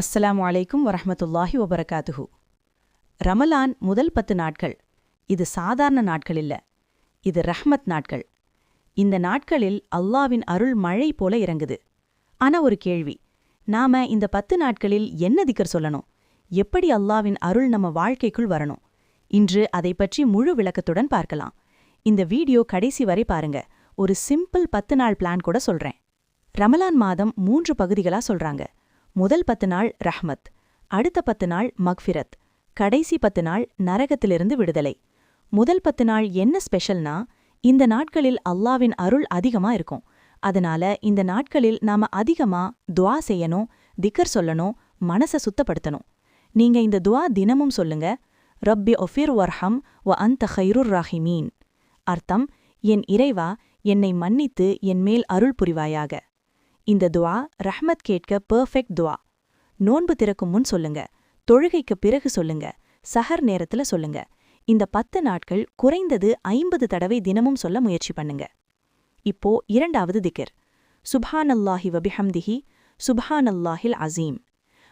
அஸ்ஸலாம் அலைக்கும் வரமத்துல்லாஹி வபரகாத்துஹு. ரமலான் முதல் பத்து நாட்கள். இது சாதாரண நாட்கள் இல்ல. இது ரஹ்மத் நாட்கள். இந்த நாட்களில் அல்லாவின் அருள் மழை போல இறங்குது. ஆனா ஒரு கேள்வி. நாம இந்த பத்து நாட்களில் என்ன திக்கர் சொல்லணும்? எப்படி அல்லாவின் அருள் நம்ம வாழ்க்கைக்குள் வரணும்? இன்று அதை பற்றி முழு விளக்கத்துடன் பார்க்கலாம். இந்த வீடியோ கடைசி வரை பாருங்க. ஒரு சிம்பிள் பத்து நாள் பிளான் கூட சொல்றேன். ரமலான் மாதம் மூன்று பகுதிகளா சொல்றாங்க. முதல் பத்து நாள் ரஹ்மத் அடுத்த பத்து நாள் மக்ஃபிரத் கடைசி பத்து நாள் நரகத்திலிருந்து விடுதலை. முதல் பத்து நாள் என்ன ஸ்பெஷல்னா இந்த நாட்களில் அல்லாவின் அருள் அதிகமா இருக்கும். அதனால இந்த நாட்களில் நாம அதிகமா துவா செய்யணும் திக்கர் சொல்லணும் மனச சுத்தப்படுத்தணும். நீங்க இந்த துவா தினமும் சொல்லுங்க. ரப்பி ஒஃபிர் வர்ஹம் வ அந்த ஹைருர் ராஹிமீன். அர்த்தம் என் இறைவா என்னை மன்னித்து என் மேல் அருள் புரிவாயாக. இந்த துவா ரஹ்மத் கேட்க பெர்ஃபெக்ட் துவா. நோன்பு திறக்கும் முன் சொல்லுங்க. தொழுகைக்கு பிறகு சொல்லுங்க. சஹர் நேரத்துல சொல்லுங்க. இந்த பத்து நாட்கள் குறைந்தது ஐம்பது தடவை தினமும் சொல்ல முயற்சி பண்ணுங்க. இப்போ இரண்டாவது திகிர் சுபான் அல்லாஹி வபிஹம்திஹி சுப்ஹானல்லாஹில் அசீம்.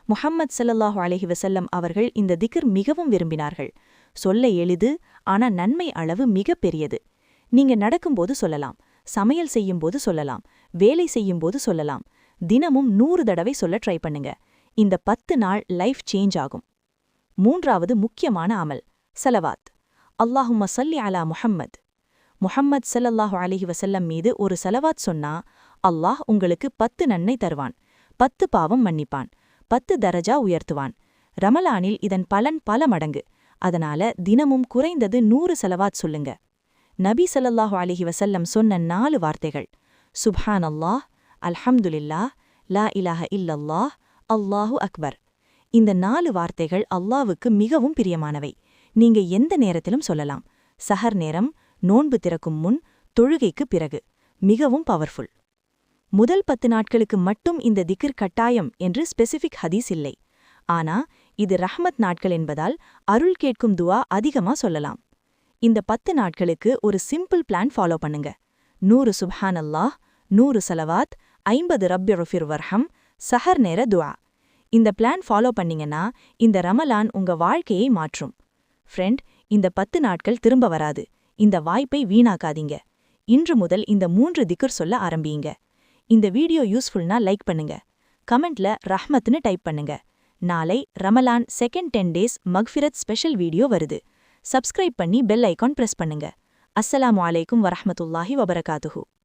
முஹம்மது சல்லல்லாஹு அலஹி வசல்லம் அவர்கள் இந்த திக்ர் மிகவும் விரும்பினார்கள். சொல்ல எளிது ஆனா நன்மை அளவு மிக பெரியது. நீங்க நடக்கும்போது சொல்லலாம். சமையல் செய்யும்போது சொல்லலாம் வேலை செய்யும்போது சொல்லலாம். தினமும் நூறு தடவை சொல்ல ட்ரை பண்ணுங்க. இந்த பத்து நாள் லைஃப் சேஞ்ச் ஆகும். மூன்றாவது முக்கியமான அமல் சலவாத். அல்லாஹும்ம சல்லி அலா முஹம்மத். முஹம்மத் சல்லல்லாஹு அலைஹி வசல்லம் மீது ஒரு சலவாத் சொன்னா அல்லாஹ் உங்களுக்கு பத்து நன்மை தருவான் பத்து பாவம் மன்னிப்பான் பத்து தரஜா உயர்த்துவான். ரமலானில் இதன் பலன் பல மடங்கு. அதனால தினமும் குறைந்தது நூறு செலவாத் சொல்லுங்க. நபி சல்லாஹூ அலிஹி வசல்லம் சொன்ன நாலு வார்த்தைகள். சுப்ஹான் அல்லாஹ் அல்ஹம்துலில்லாஹ் லா இலாஹ இல்லல்லாஹ் அல்லாஹு அக்பர். இந்த நாலு வார்த்தைகள் அல்லாவுக்கு மிகவும் பிரியமானவை. நீங்க எந்த நேரத்திலும் சொல்லலாம். சஹர் நேரம் நோன்பு திறக்கும் முன் தொழுகைக்கு பிறகு. மிகவும் பவர்ஃபுல் முதல் பத்து நாட்களுக்கு மட்டும் இந்த திக்ர் கட்டாயம் என்று ஸ்பெசிஃபிக் ஹதீஸ் இல்லை. ஆனா இது ரஹ்மத் நாட்கள் என்பதால் அருள் கேட்கும் துவா அதிகமா சொல்லலாம். இந்த பத்து நாட்களுக்கு ஒரு சிம்பிள் பிளான் ஃபாலோ பண்ணுங்க. நூறு சுப்ஹான் அல்லாஹ் நூறு சலவாத் ஐம்பது ரப்பி ருஃபிர் வர்ஹம் சஹர் நேர துவா இந்த பிளான் ஃபாலோ பண்ணீங்கன்னா இந்த ரமலான் உங்க வாழ்க்கையை மாற்றும். ஃப்ரெண்ட் இந்த பத்து நாட்கள் திரும்ப வராது. இந்த வாய்ப்பை வீணாக்காதீங்க. இன்று முதல் இந்த மூன்று திக்குர் சொல்ல ஆரம்பியுங்க இந்த வீடியோ யூஸ்ஃபுல்னா லைக் பண்ணுங்க. கமெண்ட்ல ரஹ்மத்னு டைப் பண்ணுங்க. நாளை ரமலான் செகண்ட் டென் டேஸ் மக்ஃபிரத் ஸ்பெஷல் வீடியோ வருது. சப்ஸ்கிரைப் பண்ணி பெல் ஐகான் பிரஸ் பண்ணுங்க. அஸ்ஸலாமு அலைக்கும் வரஹ்மத்துல்லாஹி வபரகாத்துஹு.